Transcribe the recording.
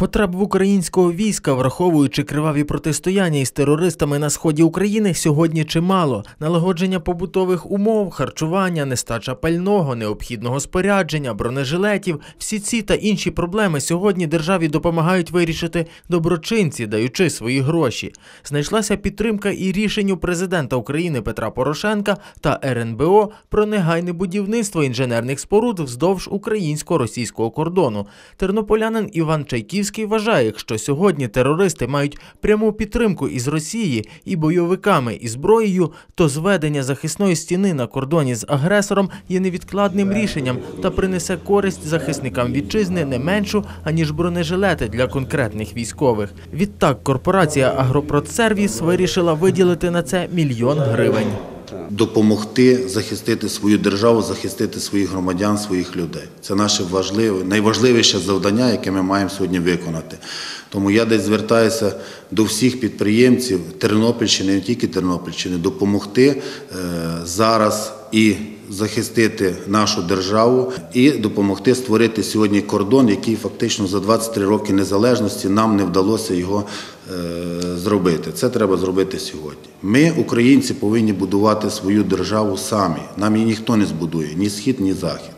Потреб в українського війська, враховуючи криваві протистояння із терористами на сході України, сьогодні чимало. Налагодження побутових умов, харчування, нестача пального, необхідного спорядження, бронежилетів. Всі ці та інші проблеми сьогодні державі допомагають вирішити доброчинці, даючи свої гроші. Знайшлася підтримка і рішенню президента України Петра Порошенка та РНБО про негайне будівництво інженерних споруд вздовж українсько-російського кордону. Тернополянин Іван Чайківський вважає, що сьогодні терористи мають пряму підтримку із Росії і бойовиками і зброєю, то зведення захисної стіни на кордоні з агресором є невідкладним рішенням та принесе користь захисникам вітчизни не меншу, аніж бронежилети для конкретних військових. Відтак корпорація Агропродсервіс вирішила виділити на це мільйон гривень. Допомогти захистити свою державу, захистити своїх громадян, своїх людей. Це наше важливе, найважливіше завдання, яке ми маємо сьогодні виконати. Тому я десь звертаюся до всіх підприємців Тернопільщини, не тільки Тернопільщини, допомогти е, зараз і захистити нашу державу і допомогти створити сьогодні кордон, який фактично за 23 роки незалежності нам не вдалося його е, зробити. Це треба зробити сьогодні. Ми, українці, повинні будувати свою державу самі. Нам її ніхто не збудує, ні схід, ні захід.